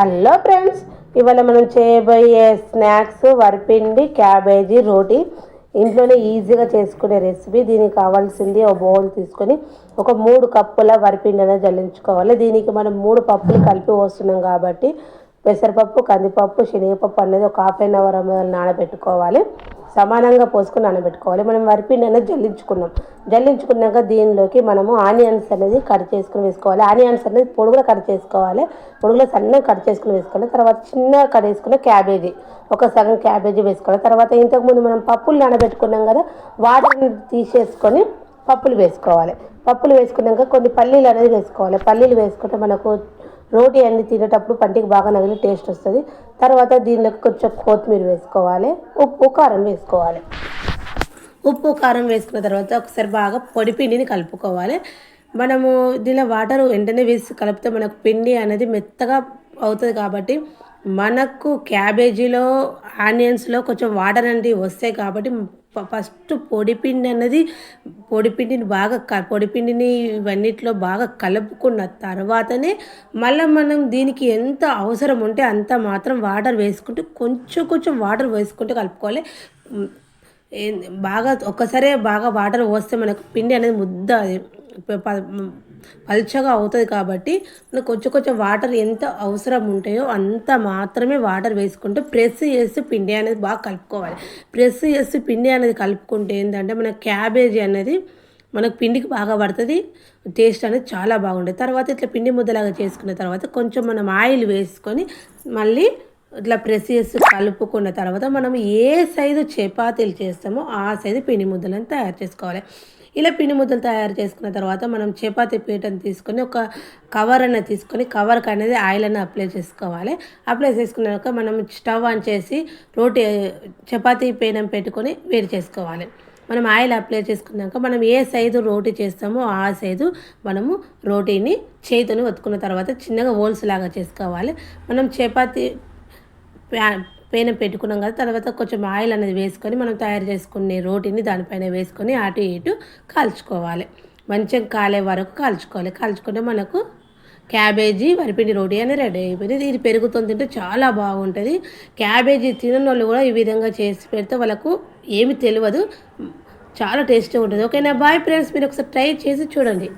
Hello friends ఇవాళ మనం చేయబోయే స్నాక్స్ వరిపిండి క్యాబేజీ రోటీ. ఇంట్లోనే ఈజీగా చేసుకునే రెసిపీ. దీనికి కావాల్సింది ఒక బౌల్ తీసుకొని ఒక మూడు కప్పుల వరిపిండి అనేది జల్లించుకోవాలి. దీనికి మనం మూడు పప్పులు కలిపి వస్తున్నాం కాబట్టి పెసరపప్పు కందిపప్పు శనగపప్పు అనేది ఒక హాఫ్ అన్ అవర్ నానబెట్టుకోవాలి. సమానంగా పోసుకుని నానబెట్టుకోవాలి. మనం వరిపిండి అనేది జల్లించుకున్నాం. జల్లించుకున్నాక దీనిలోకి మనము ఆనియన్స్ అనేది కట్ చేసుకుని వేసుకోవాలి. ఆనియన్స్ అనేది పొడుగులో కట్ చేసుకోవాలి. పొడుగులో సన్నగా కట్ చేసుకుని వేసుకోవాలి. తర్వాత చిన్నగా కట్ చేసుకున్న క్యాబేజీ. ఒక సగం క్యాబేజీ వేసుకోవాలి. తర్వాత ఇంతకుముందు మనం పప్పులు నానబెట్టుకున్నాం కదా వాటిని తీసేసుకొని పప్పులు వేసుకోవాలి. పప్పులు వేసుకున్నాక కొన్ని పల్లీలు అనేది వేసుకోవాలి. పల్లీలు వేసుకుంటే మనకు రోటీ అన్ని తినేటప్పుడు పంటికి బాగా నగిలి టేస్ట్ వస్తుంది. తర్వాత దీనిలోకి కొంచెం కొత్తిమీర వేసుకోవాలి. ఉప్పు కారం వేసుకోవాలి. ఉప్పు కారం వేసుకున్న తర్వాత ఒకసారి బాగా పొడి పిండిని కలుపుకోవాలి. మనము దీనిలో వాటర్ వెంటనే వేసి కలిపితే మనకు పిండి అనేది మెత్తగా అవుతుంది కాబట్టి మనకు క్యాబేజీలో ఆనియన్స్లో కొంచెం వాటర్ అనేది వస్తాయి కాబట్టి ఫస్ట్ పొడిపిండి అన్నది పొడిపిండిని బాగా క పొడిపిండిని ఇవన్నిట్లో బాగా కలుపుకున్న తర్వాతనే మళ్ళీ మనం దీనికి ఎంత అవసరం ఉంటే అంత మాత్రం వాటర్ వేసుకుంటూ కొంచెం కొంచెం వాటర్ వేసుకుంటూ కలుపుకోవాలి. ఏం- బాగా ఒక్కసారే బాగా వాటర్ పోస్తే మనకు పిండి అనేది ముద్ద ప- పల్చగా అవుతుంది కాబట్టి మనకు కొంచెం కొంచెం వాటర్ ఎంత అవసరం ఉంటాయో అంత మాత్రమే వాటర్ వేసుకుంటూ ప్రెస్ చేసి పిండి అనేది బాగా కలుపుకోవాలి. ప్రెస్ చేసి పిండి అనేది కలుపుకుంటే ఏంటంటే మన క్యాబేజీ అనేది మనకు పిండికి బాగా పడుతుంది టేస్ట్ అనేది చాలా బాగుంటుంది. తర్వాత ఇట్లా పిండి ముద్దలాగా చేసుకున్న తర్వాత కొంచెం మనం ఆయిల్ వేసుకొని మళ్ళీ ఇట్లా ప్రెస్ చేసి కలుపుకున్న తర్వాత మనం ఏ సైజు చపాతీలు చేస్తామో ఆ సైజు పిండి ముద్దలను తయారు చేసుకోవాలి. ఇలా పిండి ముద్దలు తయారు చేసుకున్న తర్వాత మనం చపాతీ పీటను తీసుకొని ఒక కవర్ అన్న తీసుకొని కవర్కి అనేది ఆయిల్ అన్న అప్లై చేసుకోవాలి. అప్లై చేసుకున్నాక మనం స్టవ్ ఆన్ చేసి రోటీ చపాతీ పేనం పెట్టుకొని వేడి చేసుకోవాలి. మనం ఆయిల్ అప్లై చేసుకున్నాక మనం ఏ సైజు రోటీ చేస్తామో ఆ సైజు మనము రోటీని చేతిని ఒత్తుకున్న తర్వాత చిన్నగా హోల్స్ లాగా చేసుకోవాలి. మనం చపాతీ పేన పెట్టుకున్నాం కదా తర్వాత కొంచెం ఆయిల్ అనేది వేసుకొని మనం తయారు చేసుకునే రోటీని దానిపైన వేసుకొని అటు ఇటు కాల్చుకోవాలి. మంచిగా కాలే వరకు కాల్చుకోవాలి. కాల్చుకుంటే మనకు క్యాబేజీ వరిపిండి రోటీ అనేది రెడీ అయిపోయింది. ఇది పెరుగుతో తింటే చాలా బాగుంటుంది. క్యాబేజీ తినని వాళ్ళు కూడా ఈ విధంగా చేసి పెడితే వాళ్ళకు ఏమి తెలియదు. చాలా టేస్టీ ఉంటుంది. ఓకేనా? బాయ్ ఫ్రెండ్స్ మీరు ఒకసారి ట్రై చేసి చూడండి.